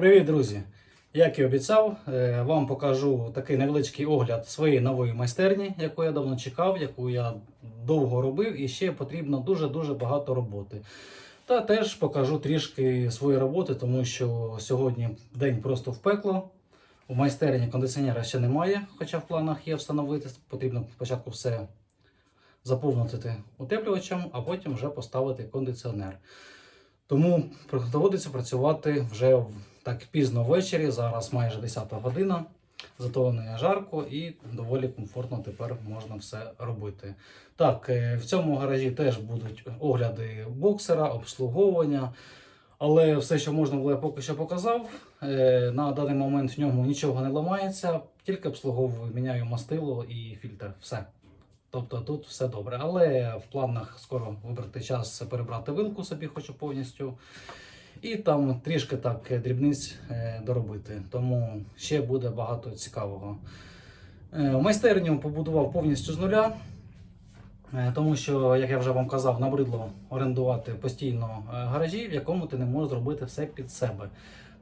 Привіт, друзі! Як і обіцяв, е, вам покажу такий невеличкий огляд своєї нової майстерні, яку я давно чекав, яку я довго робив, і ще потрібно дуже-дуже багато роботи. Та теж покажу трішки свої роботи, тому що сьогодні день просто в пекло. У майстерні кондиціонера ще немає, хоча в планах є встановити. Потрібно спочатку все заповнити утеплювачем, а потім вже поставити кондиціонер. Тому доводиться працювати вже так пізно ввечері, зараз майже 10 година. Зато не жарко і доволі комфортно тепер можна все робити. Так, е, в цьому гаражі теж будуть огляди боксера, обслуговування. Але все, що можна було, я поки що показав. Е, На даний момент в ньому нічого не ламається, тільки обслуговую, міняю мастило і фільтр. Все. Тобто тут все добре. Але в планах скоро вибрати час перебрати вилку собі хочу повністю. І там трішки так е, дрібниць е, доробити. Тому ще буде багато цікавого. Е, Майстерню побудував повністю з нуля. Тому що, як я вже вам казав, набридло орендувати постійно гаражі, в якому ти не можеш зробити все під себе.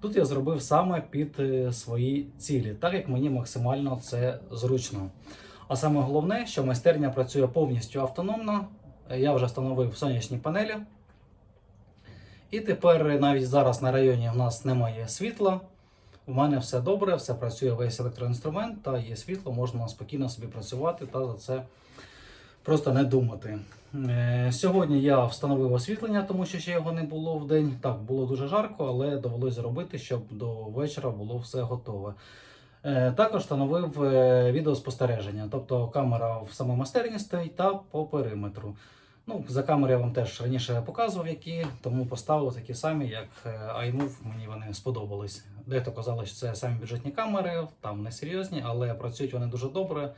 Тут я зробив саме під свої цілі, так як мені максимально це зручно. А саме головне, що майстерня працює повністю автономно. Я вже встановив сонячні панелі. І тепер навіть зараз на районі в нас немає світла. У мене все добре, все працює весь електроінструмент, та є світло, можна спокійно собі працювати та за це просто не думати. Е, Сьогодні я встановив освітлення, тому що ще його не було в день. Так, було дуже жарко, але довелося зробити, щоб до вечора було все готове. Е, Також встановив е, відеоспостереження, тобто камера в самій стоїть та по периметру. Ну, за камери я вам теж раніше показував, які, тому поставив такі самі, як е, iMove, мені вони сподобались. Дехто казали, що це самі бюджетні камери, там не серйозні, але працюють вони дуже добре.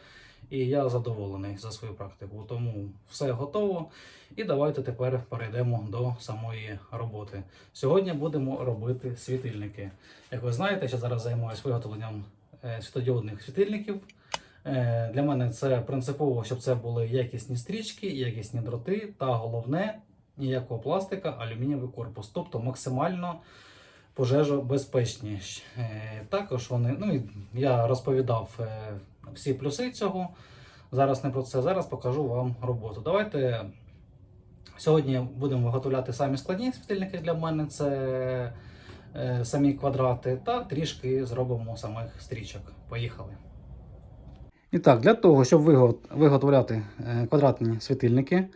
І я задоволений за свою практику. Тому все готово. І давайте тепер перейдемо до самої роботи. Сьогодні будемо робити світильники. Як ви знаєте, я зараз займаюся виготовленням е, світодіодних світильників. Е, Для мене це принципово, щоб це були якісні стрічки, якісні дроти, та головне ніякого пластика, алюмінієвий корпус, тобто максимально пожежобезпечні. Е, Також вони, ну і я розповідав е, всі плюси цього. Зараз не про це. Зараз покажу вам роботу. Давайте сьогодні будемо виготовляти самі складні світильники для мене. Це самі квадрати, та трішки зробимо самих стрічок. Поїхали. І так, для того, щоб виготовляти е, квадратні світильники,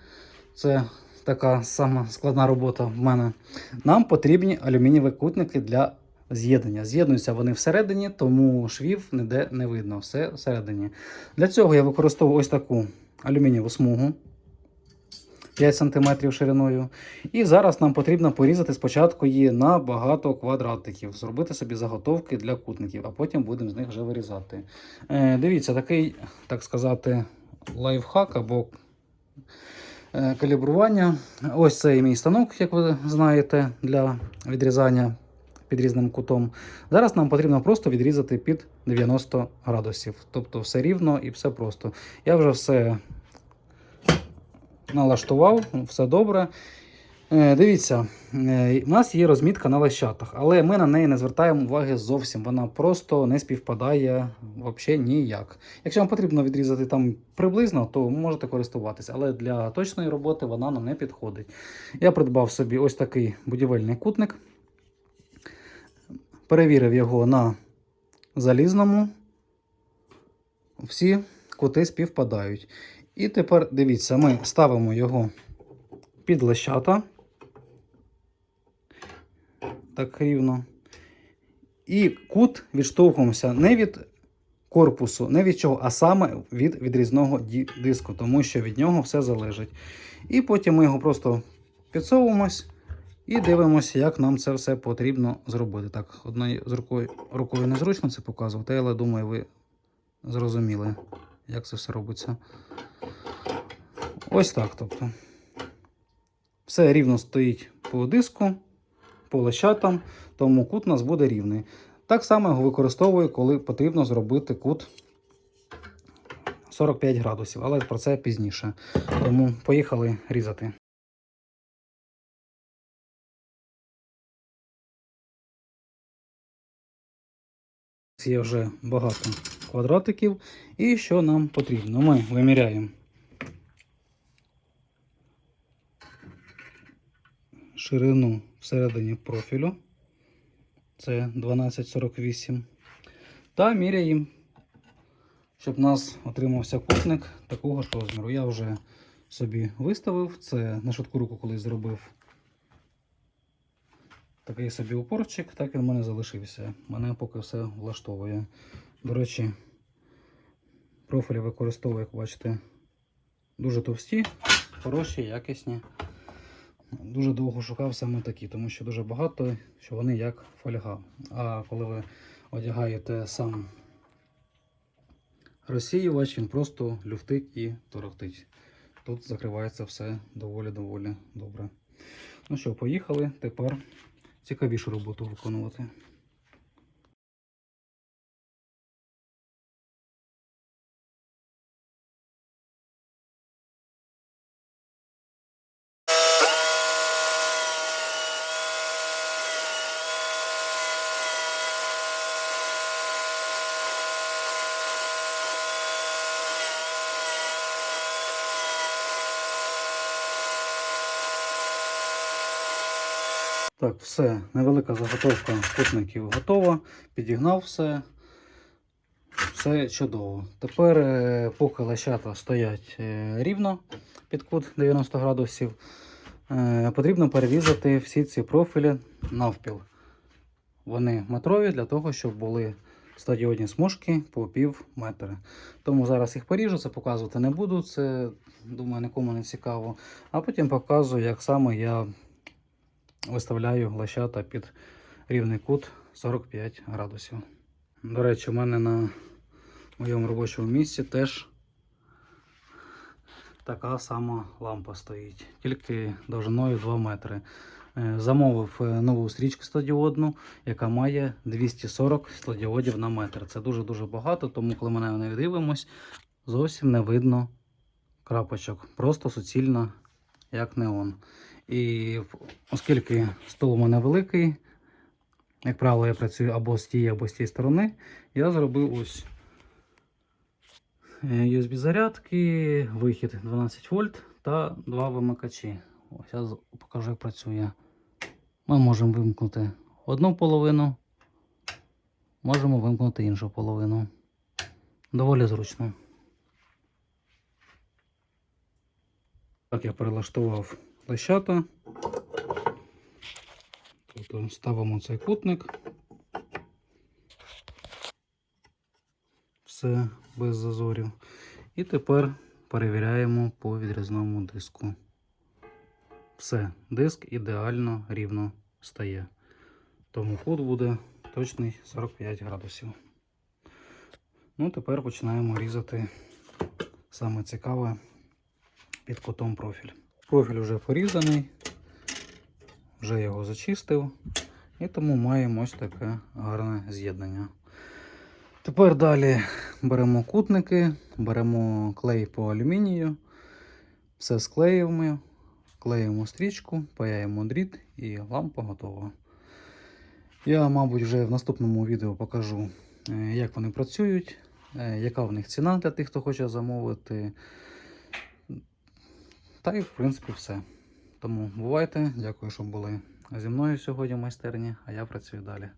це така сама складна робота в мене. Нам потрібні алюмінієві кутники для з'єднання. З'єднуються вони всередині, тому швів ніде не видно. Все всередині. Для цього я використовую ось таку алюмінієву смугу 5 см шириною. І зараз нам потрібно порізати спочатку її на багато квадратиків, зробити собі заготовки для кутників, а потім будемо з них вже вирізати. Е, дивіться, такий, так сказати, лайфхак або е, калібрування. Ось цей мій станок, як ви знаєте, для відрізання під різним кутом. Зараз нам потрібно просто відрізати під 90 градусів. Тобто все рівно і все просто. Я вже все налаштував, все добре. Е, Дивіться, е, у нас є розмітка на лещатах, але ми на неї не звертаємо уваги зовсім. Вона просто не співпадає взагалі ніяк. Якщо вам потрібно відрізати там приблизно, то можете користуватися, але для точної роботи вона нам не підходить. Я придбав собі ось такий будівельний кутник, перевірив його на залізному. Всі кути співпадають. І тепер дивіться, ми ставимо його під лещата. Так рівно. І кут відштовхуємося не від корпусу, не від чого, а саме від відрізного диску, тому що від нього все залежить. І потім ми його просто підсовуємось і дивимося, як нам це все потрібно зробити. Так, одною з рукою, рукою незручно це показувати, але думаю, ви зрозуміли, як це все робиться. Ось так. тобто. Все рівно стоїть по диску, по лещатам, тому кут у нас буде рівний. Так само його використовую, коли потрібно зробити кут 45 градусів, але про це пізніше. Тому поїхали різати. Є вже багато квадратиків. І що нам потрібно? Ми виміряємо ширину всередині профілю. Це 1248. Та міряємо, щоб у нас отримався кутник такого ж розміру. Я вже собі виставив. Це на швидку руку колись зробив такий собі упорчик, так він в мене залишився. Мене поки все влаштовує. До речі, профілі використовую, як бачите, дуже товсті, хороші, якісні. Дуже довго шукав саме такі, тому що дуже багато, що вони як фольга. А коли ви одягаєте сам розсіювач, він просто люфтить і торохтить. Тут закривається все доволі-доволі добре. Ну що, поїхали. Тепер цікавішу роботу виконувати. Так, все, невелика заготовка кутників готова. Підігнав все. Все чудово. Тепер, е, поки лещата стоять е, рівно під кут 90 градусів, е, потрібно перерізати всі ці профілі навпіл. Вони метрові для того, щоб були стадіодні смужки по пів метра. Тому зараз їх поріжу, це показувати не буду, це думаю нікому не цікаво. А потім показую, як саме я виставляю лещата під рівний кут 45 градусів. До речі, у мене на моєму робочому місці теж така сама лампа стоїть, тільки довжиною 2 метри. Е, Замовив е, нову стрічку стадіодну, яка має 240 стадіодів на метр. Це дуже-дуже багато, тому коли ми на неї дивимось, зовсім не видно крапочок. Просто суцільно, як неон. І оскільки стол у мене великий, як правило, я працюю або з тієї, або з тієї сторони, я зробив ось е, USB зарядки, вихід 12 вольт та два вимикачі. Ось я покажу, як працює. Ми можемо вимкнути одну половину, можемо вимкнути іншу половину. Доволі зручно. Так, я перелаштував лещата. Тобто ставимо цей кутник. Все без зазорів. І тепер перевіряємо по відрізному диску. Все, диск ідеально рівно стає. Тому кут буде точний 45 градусів. Ну, тепер починаємо різати саме цікаве під кутом профіль. Профіль вже порізаний, вже його зачистив, і тому маємо ось таке гарне з'єднання. Тепер далі беремо кутники, беремо клей по алюмінію, все склеюємо, клеїмо стрічку, паяємо дріт і лампа готова. Я, мабуть, вже в наступному відео покажу, е, як вони працюють, е, яка в них ціна для тих, хто хоче замовити. Та й в принципі все. Тому бувайте. Дякую, що були зі мною сьогодні в майстерні, а я працюю далі.